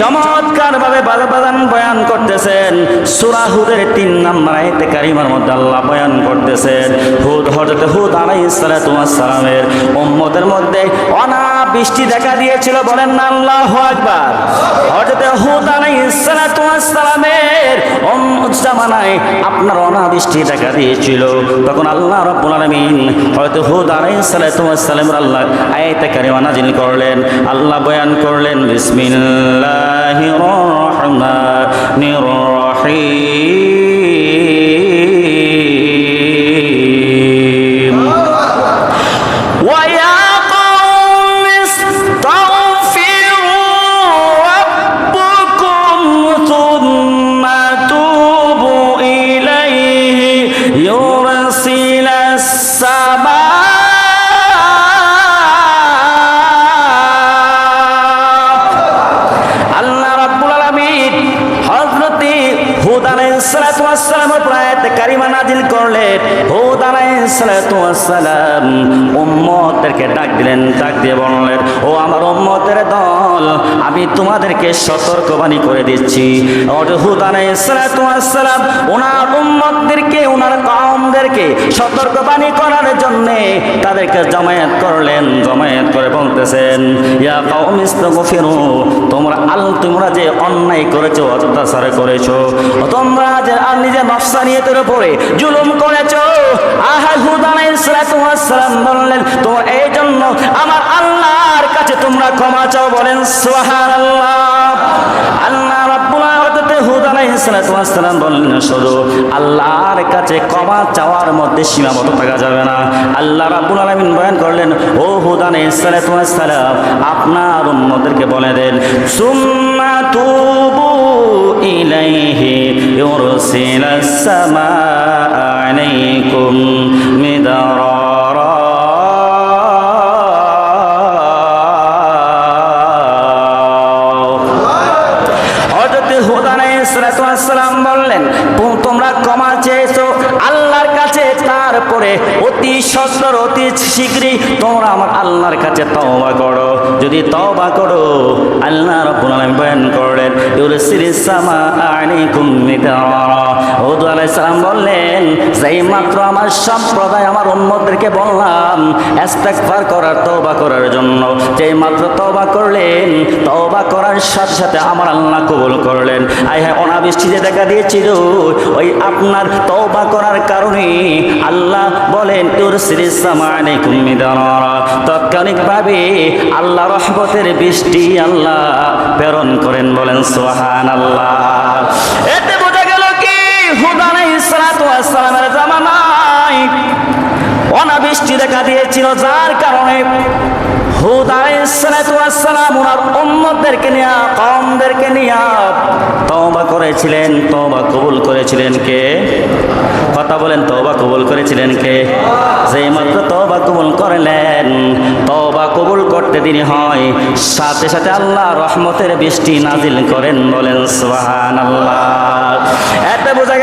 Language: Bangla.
চমৎকার ভাবে বাদান বয়ান করতেছেন। সুরা হুদের তিন নম্বর আয়তে কারিমার মধ্যে আল্লাহ বয়ান করতেছেন। হুদ হজরত হুদ আলাই সালামের উম্মতের মধ্যে অনা বৃষ্টি দেখা দিয়েছিল। বলেন না, আল্লাহু আকবার। হজরত হুদ আলাই সালামের জামানায় আপনার অনাবৃষ্টি দেখা দিয়েছিল। তখন আল্লাহ রব্বুল আলামিন হয়তো হুদ সালামের আল্লাহ আয়তে কারিমা নাজিল করলেন। আল্লাহ বয়ান করলেন, বিসমিল্লাহির রহমানির রহিম। así কারিমা নাজিল করলেন ওয়াস সালাম উম্মতদেরকে ডাক দিলেন, ডাক দিয়ে বললেন, ও আমার উম্মতের দল, আমি তোমাদেরকে সতর্কবাণী করে দিচ্ছি। ওনার উম্মতদেরকে, ওনার কওমদেরকে সতর্কবাণী করার জন্য তাদেরকে জমায়েত করলেন, জমায়েত করে বলতেছেন, ইয়া ইস্তাগফিরু, তোমরা আল, তোমরা যে অন্যায় করেছ, অত্যাচার করেছ, তোমরা যে আর নিজের নফসানিয়তের উপরে জুলুম করেছ। আহা, হুদ আলাইহিস সালাতু ওয়াস বললেন, তো আমার আল্লাহর কাছে তোমরা ক্ষমা চাও। বলেন আল্লাহ বললেন শুধু আল্লাহর কাছে ক্ষমা চাওয়ার মধ্যে সীমাবদ্ধ থাকা যাবে না। আল্লাহ রাব্বুল আলামিন বয়ান করলেন, ও আপনার উম্মতদেরকে বলে দেন, সুম্মা তুবু ইলাইহি ইউরসিলাস সামা আলাইকুম মিদারা তারপরে অতি সত্তর অতি শীঘ্রই তোমরা আমার আল্লাহর কাছে তওবা করো। যদি তওবা করো, আল্লাহ রাব্বুল আলামিন বয়ান করলেন ইউরসিলিস সামা আলাইকুম মিদারা। হুদ আলাইহিস সালাম বললেন, যেই মাত্র আমার সম্প্রদায়, আমার উম্মতদেরকে বললাম, ইস্তেগফার করার, তওবা করার জন্য। যেই মাত্র তওবা করলেন, তওবা করার সাথে সাথে আমার আল্লাহ কবুল করলেন। আই হ্যাঁ অনাবৃষ্টি যে দেখা দিয়েছিল। ওই আপনার তওবা করার কারণে আল্লাহ বলেন তোর তাৎক্ষণিকভাবে আল্লাহ রহমতের বৃষ্টি আল্লাহ প্রেরণ করেন, বলেন, সুবহানাল্লাহ। এতে বোঝা গেল কি? হুদ আলাইহিস সালাতু জামানায় অনাবৃষ্টি দেখা দিয়েছিল। যার কারণে কথা বলেন, তওবা কবুল করেছিলেন কে? যেই মাত্র তবা কবুল করলেন তবা কবুল করতে দিন হয়। সাথে সাথে আল্লাহ রহমতের বৃষ্টি নাজিল করেন বলেন সোহান আল্লাহ এটা বোঝা